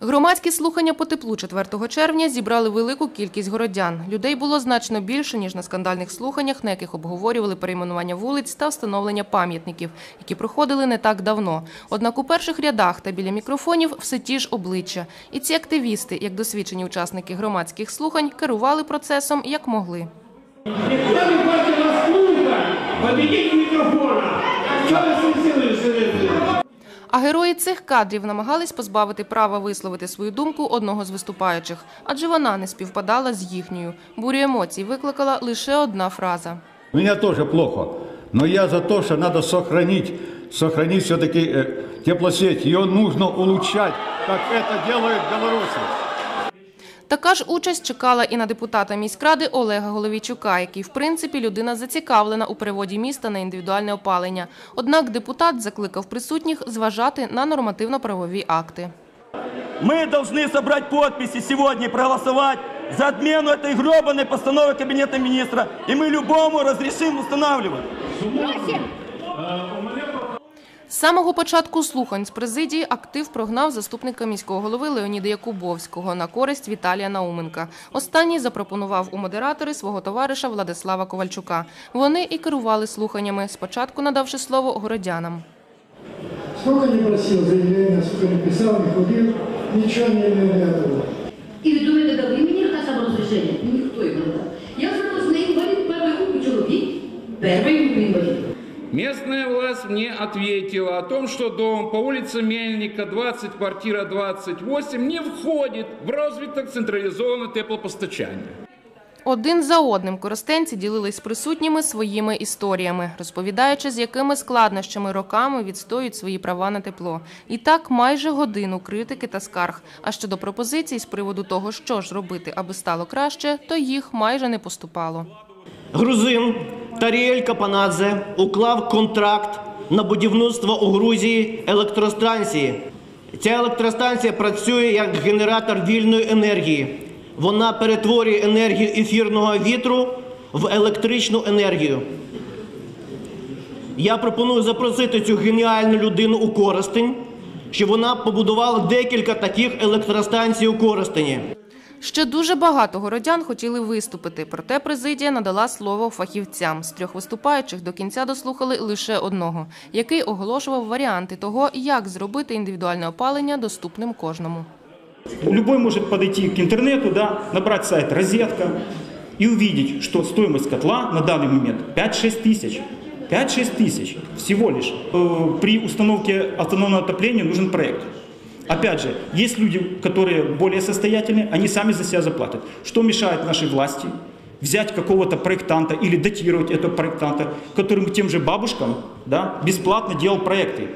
Громадські слухання по теплу 4 червня зібрали велику кількість городян. Людей було значно більше, ніж на скандальних слуханнях, на яких обговорювали перейменування вулиць та встановлення пам'ятників, які проходили не так давно. Однак у перших рядах та біля мікрофонів все ті ж обличчя. І ці активісти, як досвідчені учасники громадських слухань, керували процесом як могли. Никто не слухать. Победите микрофона. Что вы сидели, сидели? А герої цих кадрів намагались позбавити права висловити свою думку одного з виступаючих, адже вона не співпадала з їхньою. Бурю емоцій викликала лише одна фраза. Мені теж плохо. але я за те, що надо зберігати, зберігати все-таки э, теплосеть. Її нужно улучшати, як це в Беларуси. Така ж участь чекала і на депутата міськради Олега Головійчука, який, в принципі, людина зацікавлена у переводі міста на індивідуальне опалення. Однак депутат закликав присутніх зважати на нормативно-правові акти. Мы должны собрать подписи сегодня и проголосовать за отмену этой гробаной постановы Кабинета министра, и мы любому разрешим устанавливать. З самого початку слухань з президії актив прогнав заступника міського голови Леоніда Якубовського на користь Віталія Науменка. Останній запропонував у модератори свого товариша Владислава Ковальчука. Вони і керували слуханнями, спочатку надавши слово городянам. Сколько не просил заявления, сколько не писал, не ходил, ничего не имел. І ви думаєте, дали мені на саморозрішення? Ніхто його не дав. Я вже з інвалід першої групи чоловік, першої групи інвалід. Местная власть мне ответила о том, что дом по улице Мельника, 20, квартира 28 не входит в розвиток централизованного теплопостачання. Один за одним коростенці ділились присутніми своїми історіями, розповідаючи, з якими складнощами роками відстоюють свої права на тепло. І так майже годину критики та скарг. А щодо пропозицій з приводу того, що ж робити, аби стало краще, то їх майже не поступало. Грузин Таріель Капанадзе уклав контракт на будівництво у Грузії електростанції. Ця електростанція працює як генератор вільної енергії. Вона перетворює енергію ефірного вітру в електричну енергію. Я пропоную запросити цю геніальну людину у Коростень, щоб вона побудувала декілька таких електростанцій у Коростені. Ще дуже багато городян хотіли виступити, проте президія надала слово фахівцям. З трьох виступаючих до кінця дослухали лише одного, який оголошував варіанти того, як зробити індивідуальне опалення доступним кожному. Любой может подойти к интернету, да, набрать сайт «Розетка» и увидеть, что стоимость котла на данный момент 5-6 тысяч. 5-6 тысяч всего лишь. Э, При установке автономного отопления нужен проект. Опять же, есть люди, которые более состоятельные, они сами за себя заплатят. Что мешает нашей власти взять какого-то проектанта или датировать этого проектанта, который тем же бабушкам да, бесплатно делал проекты?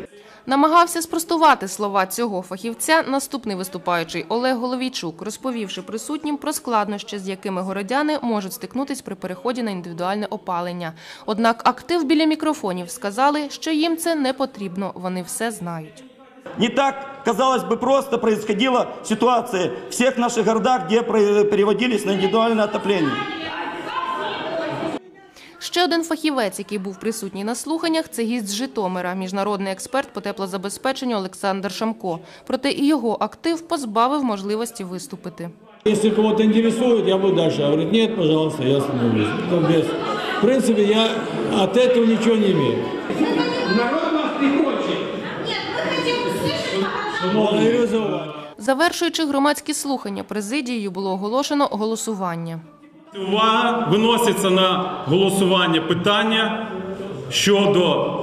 Намагався спростувати слова цього фахівця наступний виступаючий Олег Головійчук, розповівши присутнім про складнощі, з якими городяни можуть стикнутись при переході на індивідуальне опалення. Однак актив біля мікрофонів сказали, що їм це не потрібно, вони все знають. Не так, казалось бы, просто происходила ситуация в всех наших городах, где про- переводились на индивидуальное отопление. Ще один фахівець, який був присутній на слуханнях, це гість з Житомира, міжнародний експерт по теплозабезпеченню Олександр Шамко. Проте і його актив позбавив можливості виступити. Если кого-то интересует, я буду дальше. А говорит, нет, пожалуйста, я остановлюсь. Это без... В принципе, я от этого ничего не имею. Народ вас не Завершуючи громадські слухання, президією було оголошено голосування. Увага виноситься на голосування питання щодо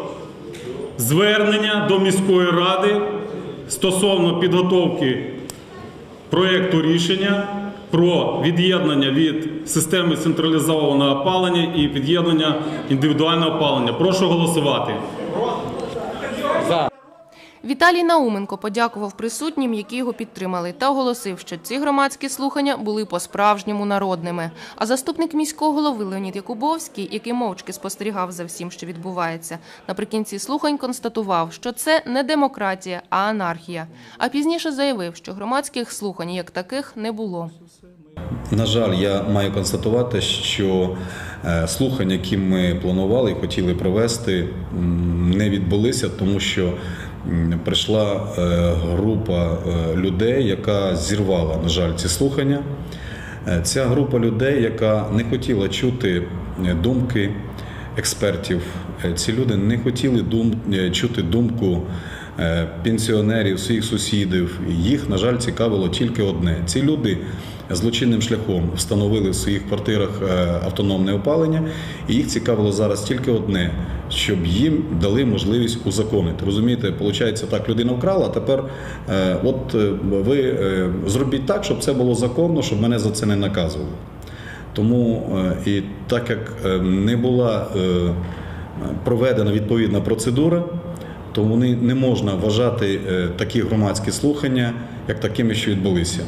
звернення до міської ради стосовно підготовки проєкту рішення про від'єднання від системи централізованого опалення і під'єднання індивідуального опалення. Прошу голосувати. Віталій Науменко подякував присутнім, які його підтримали, та оголосив, що ці громадські слухання були по-справжньому народними. А заступник міського голови Леонід Якубовський, який мовчки спостерігав за всім, що відбувається, наприкінці слухань констатував, що це не демократія, а анархія. А пізніше заявив, що громадських слухань як таких не було. На жаль, я маю констатувати, що е, слухання, які ми планували і хотіли провести, не відбулися, тому що прийшла е, група е, людей, яка зірвала, на жаль, ці слухання. Е, Ця група людей, яка не хотіла чути думки експертів, ці люди не хотіли дум, чути думку пенсіонерів, своїх сусідів. Їх, на жаль, цікавило тільки одне. Ці люди злочинним шляхом встановили в своїх квартирах е, автономне опалення, і їх цікавило зараз тільки одне, щоб їм дали можливість узаконити. Розумієте, виходить, так людина вкрала, а тепер е, от е, ви зробіть так, щоб це було законно, щоб мене за це не наказували. Тому і так як не була проведена відповідна процедура, то вони не можна вважати такі громадські слухання як такими, що відбулися.